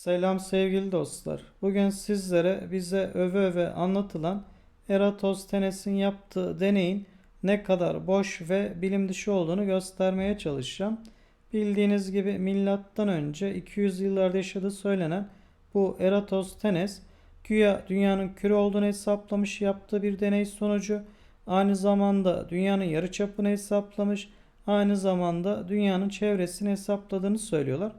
Selam sevgili dostlar. Bugün sizlere bize öve öve anlatılan Eratosthenes'in yaptığı deneyin ne kadar boş ve bilim dışı olduğunu göstermeye çalışacağım. Bildiğiniz gibi milattan önce 200 yıllarda yaşadığı söylenen bu Eratosthenes güya dünyanın küre olduğunu hesaplamış yaptığı bir deney sonucu aynı zamanda dünyanın yarıçapını hesaplamış aynı zamanda dünyanın çevresini hesapladığını söylüyorlar.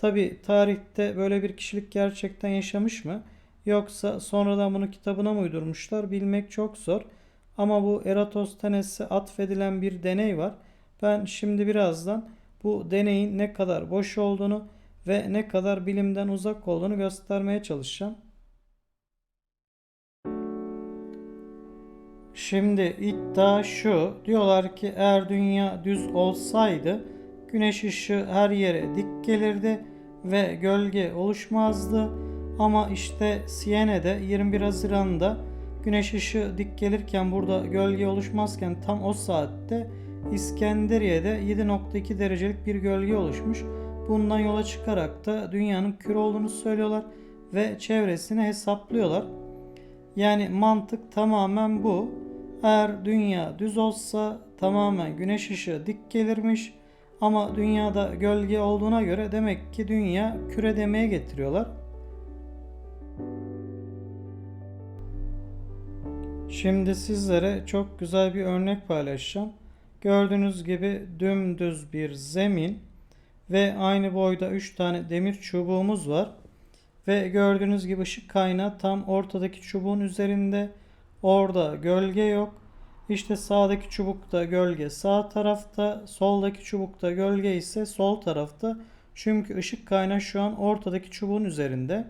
Tabi tarihte böyle bir kişilik gerçekten yaşamış mı? Yoksa sonradan bunu kitabına mı uydurmuşlar bilmek çok zor. Ama bu Eratosthenes'e atfedilen bir deney var. Ben şimdi birazdan bu deneyin ne kadar boş olduğunu ve ne kadar bilimden uzak olduğunu göstermeye çalışacağım. Şimdi iddia şu. Diyorlar ki eğer dünya düz olsaydı güneş ışığı her yere dik gelirdi ve gölge oluşmazdı. Ama işte Siene'de 21 Haziran'da güneş ışığı dik gelirken burada gölge oluşmazken tam o saatte İskenderiye'de 7.2 derecelik bir gölge oluşmuş. Bundan yola çıkarak da dünyanın küre olduğunu söylüyorlar ve çevresini hesaplıyorlar. Yani mantık tamamen bu. Eğer dünya düz olsa tamamen güneş ışığı dik gelirmiş. Ama dünyada gölge olduğuna göre demek ki dünya küre demeye getiriyorlar. Şimdi sizlere çok güzel bir örnek paylaşacağım. Gördüğünüz gibi dümdüz bir zemin ve aynı boyda 3 tane demir çubuğumuz var. Ve gördüğünüz gibi ışık kaynağı tam ortadaki çubuğun üzerinde. Orada gölge yok. İşte sağdaki çubukta gölge sağ tarafta, soldaki çubukta gölge ise sol tarafta. Çünkü ışık kaynağı şu an ortadaki çubuğun üzerinde.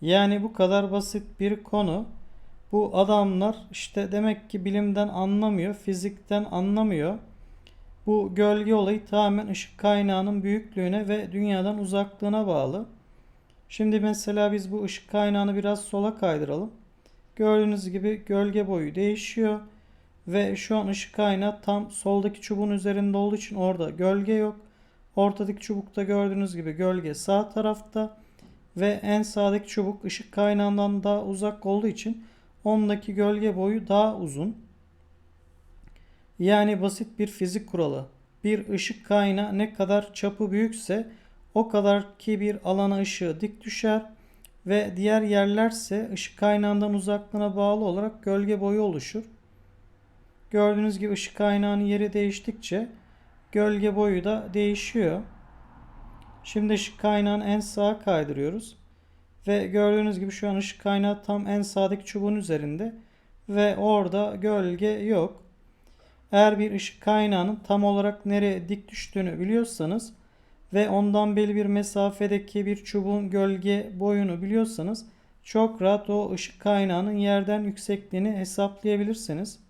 Yani bu kadar basit bir konu. Bu adamlar işte demek ki bilimden anlamıyor, fizikten anlamıyor. Bu gölge olayı tamamen ışık kaynağının büyüklüğüne ve dünyadan uzaklığına bağlı. Şimdi mesela biz bu ışık kaynağını biraz sola kaydıralım. Gördüğünüz gibi gölge boyu değişiyor. Ve şu an ışık kaynağı tam soldaki çubuğun üzerinde olduğu için orada gölge yok. Ortadaki çubukta gördüğünüz gibi gölge sağ tarafta. Ve en sağdaki çubuk ışık kaynağından daha uzak olduğu için ondaki gölge boyu daha uzun. Yani basit bir fizik kuralı. Bir ışık kaynağı ne kadar çapı büyükse o kadar ki bir alana ışığı dik düşer ve diğer yerlerse ışık kaynağından uzaklığına bağlı olarak gölge boyu oluşur. Gördüğünüz gibi ışık kaynağının yeri değiştikçe gölge boyu da değişiyor. Şimdi ışık kaynağını en sağa kaydırıyoruz. Ve gördüğünüz gibi şu an ışık kaynağı tam en sağdaki çubuğun üzerinde ve orada gölge yok. Eğer bir ışık kaynağının tam olarak nereye dik düştüğünü biliyorsanız ve ondan belli bir mesafedeki bir çubuğun gölge boyunu biliyorsanız çok rahat o ışık kaynağının yerden yüksekliğini hesaplayabilirsiniz.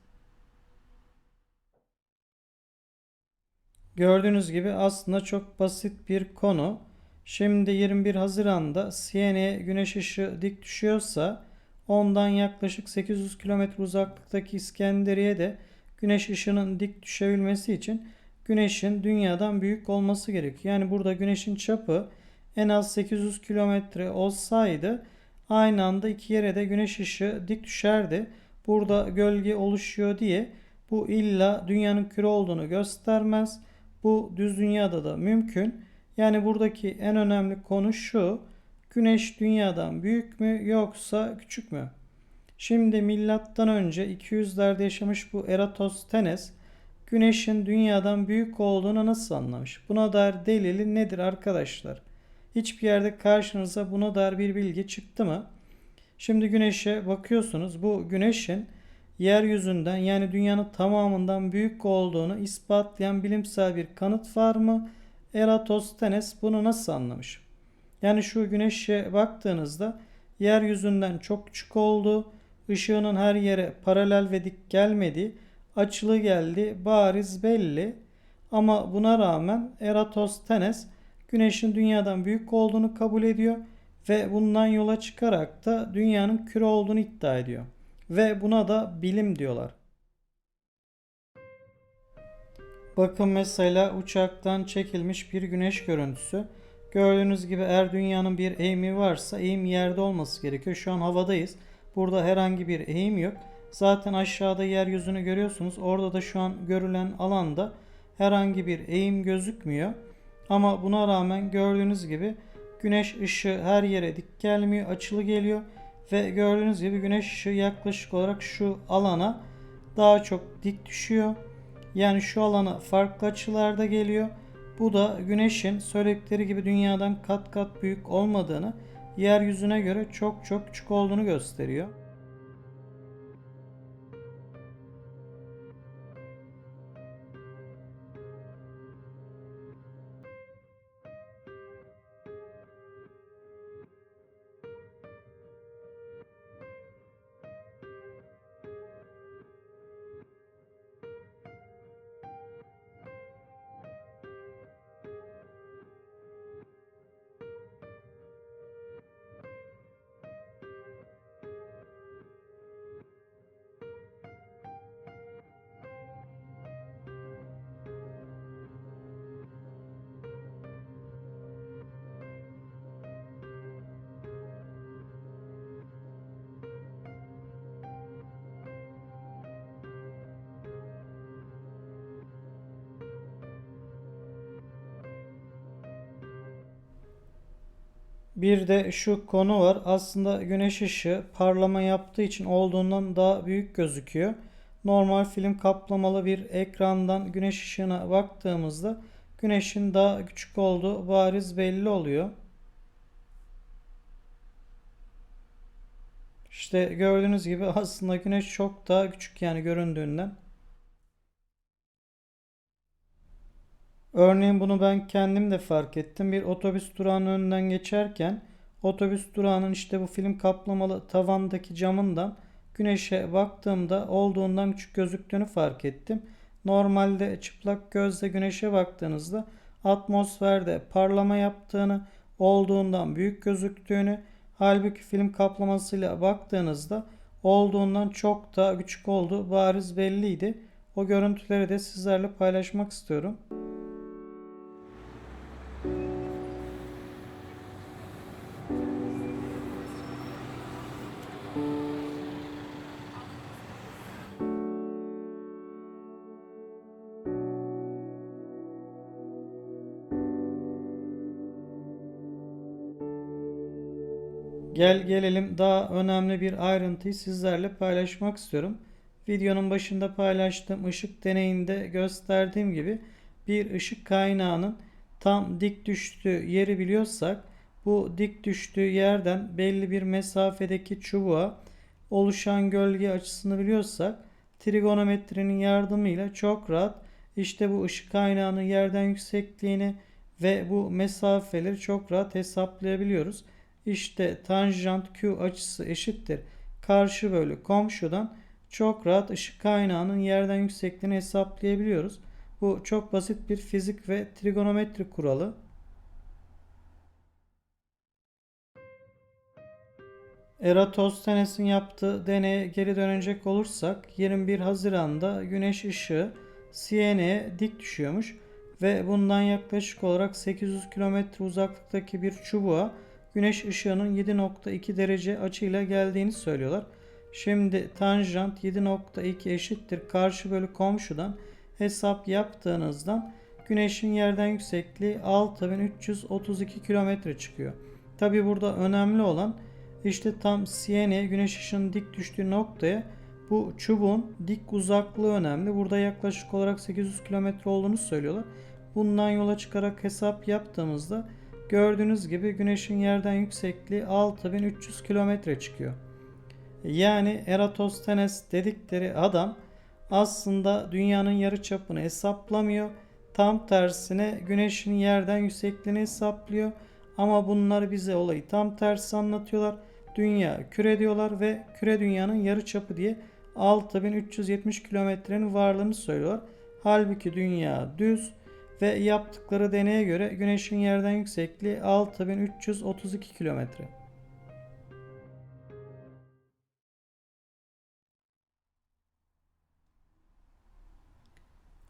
Gördüğünüz gibi aslında çok basit bir konu. Şimdi 21 Haziran'da Siene'ye güneş ışığı dik düşüyorsa ondan yaklaşık 800 km uzaklıktaki İskenderiye de güneş ışığının dik düşebilmesi için güneşin dünyadan büyük olması gerekiyor. Yani burada güneşin çapı en az 800 kilometre olsaydı aynı anda iki yere de güneş ışığı dik düşerdi. Burada gölge oluşuyor diye bu illa dünyanın küre olduğunu göstermez. Bu düz dünyada da mümkün. Yani buradaki en önemli konu şu. Güneş dünyadan büyük mü yoksa küçük mü? Şimdi milattan önce 200'lerde yaşamış bu Eratosthenes Güneşin dünyadan büyük olduğunu nasıl anlamış? Buna dair delili nedir arkadaşlar? Hiçbir yerde karşınıza buna dair bir bilgi çıktı mı? Şimdi güneşe bakıyorsunuz. Bu güneşin yeryüzünden yani dünyanın tamamından büyük olduğunu ispatlayan bilimsel bir kanıt var mı? Eratosthenes bunu nasıl anlamış? Yani şu güneşe baktığınızda yeryüzünden çok küçük olduğu, ışığının her yere paralel ve dik gelmediği, açılı geldi bariz belli. Ama buna rağmen Eratosthenes güneşin dünyadan büyük olduğunu kabul ediyor ve bundan yola çıkarak da dünyanın küre olduğunu iddia ediyor. Ve buna da bilim diyorlar. Bakın mesela uçaktan çekilmiş bir güneş görüntüsü. Gördüğünüz gibi eğer dünyanın bir eğimi varsa eğim yerde olması gerekiyor. Şu an havadayız. Burada herhangi bir eğim yok. Zaten aşağıda yeryüzünü görüyorsunuz. Orada da şu an görülen alanda herhangi bir eğim gözükmüyor. Ama buna rağmen gördüğünüz gibi güneş ışığı her yere dik gelmiyor, açılı geliyor ve gördüğünüz gibi güneş ışığı yaklaşık olarak şu alana daha çok dik düşüyor. Yani şu alana farklı açılarda geliyor. Bu da güneşin söyledikleri gibi dünyadan kat kat büyük olmadığını, yeryüzüne göre çok çok küçük olduğunu gösteriyor. Bir de şu konu var. Aslında güneş ışığı parlama yaptığı için olduğundan daha büyük gözüküyor. Normal film kaplamalı bir ekrandan güneş ışığına baktığımızda güneşin daha küçük olduğu bariz belli oluyor. İşte gördüğünüz gibi aslında güneş çok daha küçük yani göründüğünden. Örneğin bunu ben kendim de fark ettim. Bir otobüs durağının önünden geçerken otobüs durağının işte bu film kaplamalı tavandaki camından güneşe baktığımda olduğundan küçük gözüktüğünü fark ettim. Normalde çıplak gözle güneşe baktığınızda atmosferde parlama yaptığını, olduğundan büyük gözüktüğünü, halbuki film kaplamasıyla baktığınızda olduğundan çok daha küçük olduğu bariz belliydi. O görüntüleri de sizlerle paylaşmak istiyorum. Gel gelelim daha önemli bir ayrıntıyı sizlerle paylaşmak istiyorum. Videonun başında paylaştığım ışık deneyinde gösterdiğim gibi bir ışık kaynağının tam dik düştüğü yeri biliyorsak bu dik düştüğü yerden belli bir mesafedeki çubuğa oluşan gölge açısını biliyorsak trigonometrinin yardımıyla çok rahat işte bu ışık kaynağının yerden yüksekliğini ve bu mesafeleri çok rahat hesaplayabiliyoruz. İşte tanjant Q açısı eşittir. Karşı bölü komşudan çok rahat ışık kaynağının yerden yüksekliğini hesaplayabiliyoruz. Bu çok basit bir fizik ve trigonometri kuralı. Eratosthenes'in yaptığı deneye geri dönecek olursak 21 Haziran'da güneş ışığı CN'ye dik düşüyormuş ve bundan yaklaşık olarak 800 km uzaklıktaki bir çubuğa güneş ışığının 7.2 derece açıyla geldiğini söylüyorlar. Şimdi tanjant 7.2 eşittir karşı bölü komşudan hesap yaptığınızdan güneşin yerden yüksekliği 6332 kilometre çıkıyor. Tabi burada önemli olan işte tam CN'ye güneş ışığının dik düştüğü noktaya bu çubuğun dik uzaklığı önemli. Burada yaklaşık olarak 800 kilometre olduğunu söylüyorlar. Bundan yola çıkarak hesap yaptığımızda Gördüğünüz gibi güneşin yerden yüksekliği 6300 kilometre çıkıyor. Yani Eratosthenes dedikleri adam aslında dünyanın yarı çapını hesaplamıyor. Tam tersine güneşin yerden yüksekliğini hesaplıyor. Ama bunlar bize olayı tam tersi anlatıyorlar. Dünya küre diyorlar ve küre dünyanın yarı çapı diye 6370 kilometrenin varlığını söylüyorlar. Halbuki dünya düz ve yaptıkları deneye göre Güneş'in yerden yüksekliği 6332 kilometre.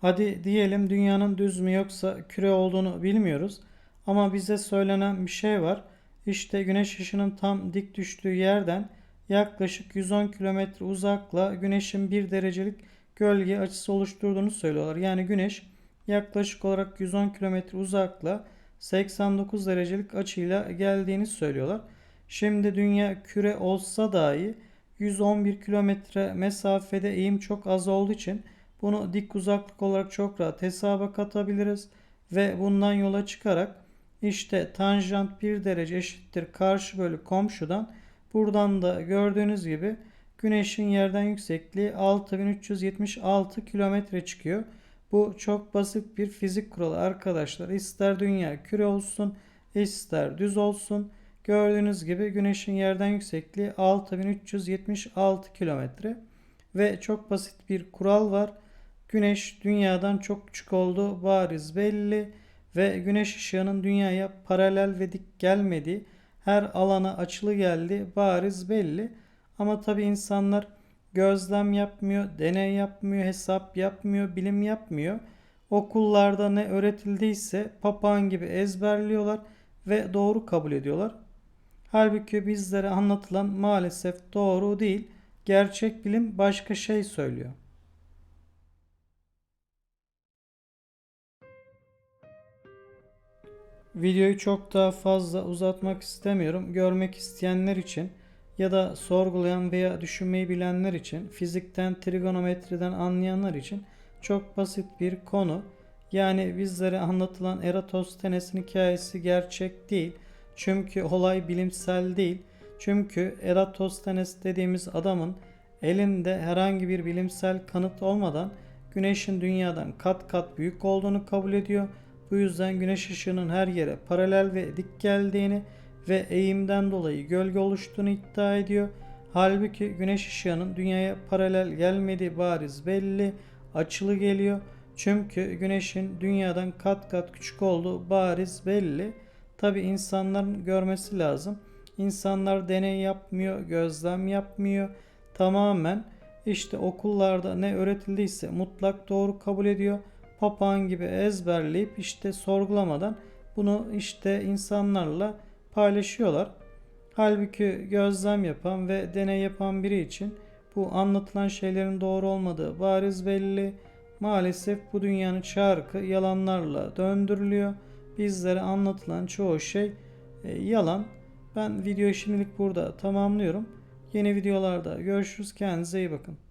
Hadi diyelim dünyanın düz mü yoksa küre olduğunu bilmiyoruz. Ama bize söylenen bir şey var. İşte güneş ışının tam dik düştüğü yerden yaklaşık 110 kilometre uzakla güneşin 1 derecelik gölge açısı oluşturduğunu söylüyorlar. Yani güneş yaklaşık olarak 110 kilometre uzakla 89 derecelik açıyla geldiğini söylüyorlar. Şimdi dünya küre olsa dahi 111 kilometre mesafede eğim çok az olduğu için bunu dik uzaklık olarak çok rahat hesaba katabiliriz ve bundan yola çıkarak işte tanjant 1 derece eşittir karşı bölü komşudan buradan da gördüğünüz gibi güneşin yerden yüksekliği 6376 kilometre çıkıyor. Bu çok basit bir fizik kuralı arkadaşlar. İster dünya küre olsun, ister düz olsun. Gördüğünüz gibi güneşin yerden yüksekliği 6376 kilometre ve çok basit bir kural var. Güneş dünyadan çok küçük olduğu bariz belli ve güneş ışığının dünyaya paralel ve dik gelmediği her alana açılı geldi bariz belli. Ama tabi insanlar gözlem yapmıyor, deney yapmıyor, hesap yapmıyor, bilim yapmıyor. Okullarda ne öğretildiyse papağan gibi ezberliyorlar ve doğru kabul ediyorlar. Halbuki bizlere anlatılan maalesef doğru değil. Gerçek bilim başka şey söylüyor. Videoyu çok daha fazla uzatmak istemiyorum. Görmek isteyenler için ya da sorgulayan veya düşünmeyi bilenler için, fizikten, trigonometriden anlayanlar için çok basit bir konu. Yani bizlere anlatılan Eratosthenes'in hikayesi gerçek değil. Çünkü olay bilimsel değil. Çünkü Eratosthenes dediğimiz adamın elinde herhangi bir bilimsel kanıt olmadan güneşin dünyadan kat kat büyük olduğunu kabul ediyor. Bu yüzden güneş ışığının her yere paralel ve dik geldiğini ve eğimden dolayı gölge oluştuğunu iddia ediyor. Halbuki güneş ışığının dünyaya paralel gelmediği bariz belli, açılı geliyor. Çünkü güneşin dünyadan kat kat küçük olduğu bariz belli. Tabi insanların görmesi lazım. İnsanlar deney yapmıyor, gözlem yapmıyor. Tamamen işte okullarda ne öğretildiyse mutlak doğru kabul ediyor. Papağan gibi ezberleyip işte sorgulamadan bunu işte insanlarla paylaşıyorlar. Halbuki gözlem yapan ve deney yapan biri için bu anlatılan şeylerin doğru olmadığı bariz belli. Maalesef bu dünyanın çarkı yalanlarla döndürülüyor. Bizlere anlatılan çoğu şey e, yalan. Ben videoyu şimdilik burada tamamlıyorum. Yeni videolarda görüşürüz. Kendinize iyi bakın.